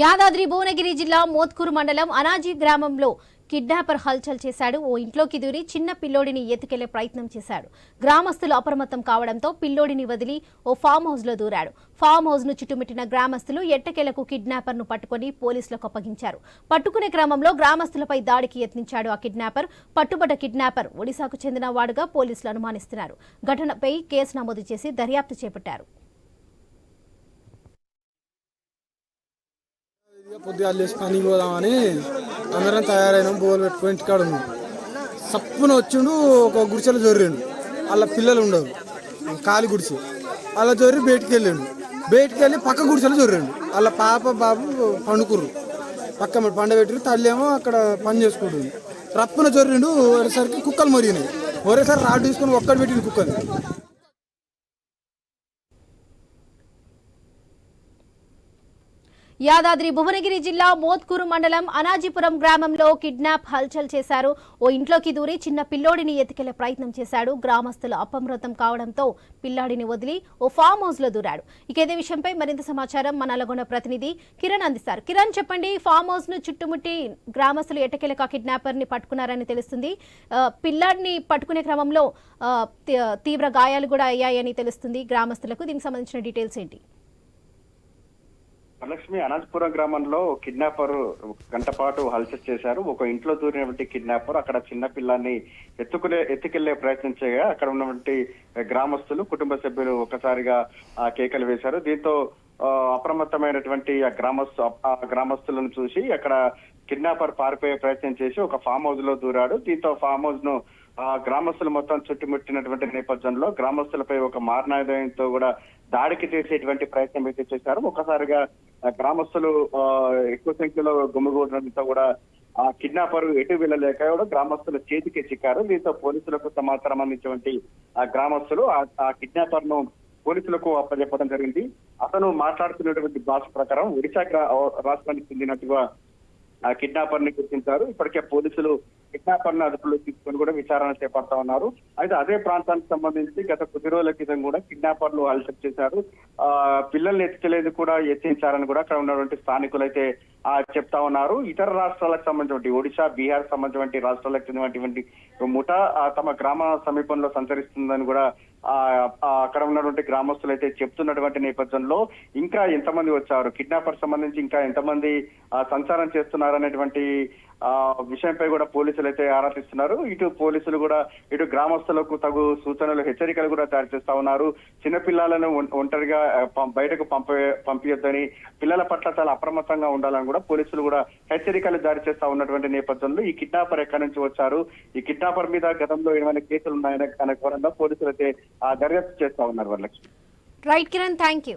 యాదాద్రి భువనగిరి జిల్లా మోత్కూరు మండలం అనాజీ గ్రామంలో కిడ్నాపర్ హల్చల్ చేశాడు. ఓ ఇంట్లోకి దూరి చిన్న పిల్లోడిని ఎత్తుకెళ్ళే ప్రయత్నం చేశాడు. గ్రామస్తులు అప్రమత్తం కావడంతో పిల్లోడిని వదిలి ఓ ఫామ్ హౌస్లో దూరాడు. ఫామ్ హౌస్ను చుట్టుముట్టిన గ్రామస్తులు ఎట్టకేలకు కిడ్నాపర్ను పట్టుకుని పోలీసులకు అప్పగించారు. పట్టుకునే క్రమంలో గ్రామస్తులపై దాడికి యత్నించాడు ఆ కిడ్నాపర్. పట్టుబడ్డ కిడ్నాపర్ ఒడిశాకు చెందిన వాడుగా పోలీసులు అనుమానిస్తున్నారు. ఘటనపై కేసు నమోదు చేసి దర్యాప్తు చేపట్టారు. పొద్దుగా లేచి పనికి పోదామని అందరం తయారైనాం బోలు పెట్టుకొని ఇంటికాడ ఉన్నాం. సప్పున వచ్చిండు ఒక గుడిసెలో జొర్రిండు. వాళ్ళ పిల్లలు ఉండవు కాలి గుడిసె. అలా జొర్రి బయటికి వెళ్ళిండు. బయటికి వెళ్ళి పక్క గుడిసెలో జొర్రిండు. వాళ్ళ పాప బాబు పండుకుర్రు. పక్క పండబెట్టి తల్లి ఏమో అక్కడ పని చేసుకుంటుంది. రప్పున జొర్రిండు ఒరేసరికి కుక్కలు మరిగినాయి. ఒరేసారి రాడ్ తీసుకొని ఒక్కడు పెట్టిండు కుక్కలు యాదాద్రి భువనగిరి జిల్లా మోత్కూరు మండలం అనాజీపురం గ్రామంలో కిడ్నాప్ హల్చల్ చేశారు. ఓ ఇంట్లోకి దూరి చిన్న పిల్లోడిని ఎత్తుకెళ్ళే ప్రయత్నం చేశాడు. గ్రామస్తులు అపమృతం కావడంతో పిల్లాడిని వదిలి ఓ ఫామ్ హౌస్లో దూరాడు. ఇక ఇదే విషయంపై మరింత సమాచారం మన నల్గొండ ప్రతినిధి కిరణ్ అందిస్తారు. కిరణ్ చెప్పండి ఫామ్ హౌస్ను చుట్టుముట్టి గ్రామస్తులు ఎట్టకెలక కిడ్నాపర్ని పట్టుకున్నారని తెలుస్తుంది. పిల్లాడిని పట్టుకునే క్రమంలో తీవ్ర గాయాలు కూడా అయ్యాయని తెలుస్తుంది. గ్రామస్తులకు దీనికి సంబంధించిన డీటెయిల్స్ ఏంటి? వరలక్ష్మి అనంతపురం గ్రామంలో కిడ్నాపర్ గంట పాటు హల్చల్ చేశారు. ఒక ఇంట్లో దూరినటువంటి కిడ్నాపర్ అక్కడ చిన్న పిల్లాన్ని ఎత్తుకునే ఎత్తుకెళ్ళే ప్రయత్నం చేయగా అక్కడ ఉన్నటువంటి గ్రామస్తులు కుటుంబ సభ్యులు ఒకసారిగా ఆ కేకలు వేశారు. దీంతో అప్రమత్తమైనటువంటి ఆ గ్రామస్తు ఆ గ్రామస్తులను చూసి అక్కడ కిడ్నాపర్ పారిపోయే ప్రయత్నం చేసి ఒక ఫామ్ హౌస్లో దూరాడు. దీంతో ఫామ్ హౌస్ను ఆ గ్రామస్తులు మొత్తం చుట్టుముట్టినటువంటి నేపథ్యంలో గ్రామస్తులపై ఒక మారణాయుధంతో కూడా దాడికి చేసేటువంటి ప్రయత్నం అయితే చేశారు. ఒకసారిగా గ్రామస్తులు ఆ, ఎక్కువ సంఖ్యలో గుమ్మగూడడంతో కూడా ఆ కిడ్నాపర్ ఎటు వెళ్ళలేక కూడా గ్రామస్తుల చేతికి చిక్కారు. దీంతో పోలీసులకు సమాచారం అందించినటువంటి ఆ గ్రామస్తులు ఆ- ఆ కిడ్నాపర్ను పోలీసులకు అప్పచెప్పడం జరిగింది. అతను మాట్లాడుతున్నటువంటి భాష ప్రకారం ఒడిశా రాష్ట్రానికి చెందినట్టుగా ఆ కిడ్నాపర్ని గుర్తించారు. ఇప్పటికే పోలీసులు కిడ్నాపర్ను అదుపులో తీసుకొని కూడా విచారణ చేపడతా ఉన్నారు. అయితే అదే ప్రాంతానికి సంబంధించి గత కొద్ది రోజుల క్రితం కూడా కిడ్నాపర్లు అలసట్ చేశారు. ఆ పిల్లల్ని ఎత్తుకెళ్ళేదు కూడా యత్నించారని కూడా అక్కడ ఉన్నటువంటి స్థానికులు అయితే ఆ చెప్తా ఉన్నారు. ఇతర రాష్ట్రాలకు సంబంధించినటువంటి ఒడిశా బీహార్ సంబంధించినటువంటి రాష్ట్రాలకు చెందినటువంటి ముఠా తమ గ్రామ సమీపంలో సంచరిస్తుందని కూడా అక్కడ ఉన్నటువంటి గ్రామస్తులు అయితే చెప్తున్నటువంటి నేపథ్యంలో ఇంకా ఎంతమంది వచ్చారు? కిడ్నాపర్ సంబంధించి ఇంకా ఎంతమంది ఆ, సంచారం చేస్తున్నారనేటువంటి ఆ విషయంపై కూడా పోలీసులు అయితే ఆరా తీస్తున్నారు. ఇటు పోలీసులు కూడా ఇటు గ్రామస్తులకు తగు సూచనలు హెచ్చరికలు కూడా తయారు చేస్తా ఉన్నారు. చిన్నపిల్లలను ఒంటరిగా బయటకు పంప పంపించొద్దని పిల్లల పట్ల చాలా అప్రమత్తంగా ఉండాలని కూడా పోలీసులు కూడా హెచ్చరికలు జారీ చేస్తా ఉన్నటువంటి నేపథ్యంలో ఈ కిడ్నాపర్ ఎక్కడి నుంచి వచ్చారు? ఈ కిడ్నాపర్ మీద గతంలో ఏమైనా కేసులు ఉన్నాయనే అనే కోణంలో పోలీసులు అయితే దర్యాప్తు చేస్తా ఉన్నారు Varalakshmi. Right Kiran thank you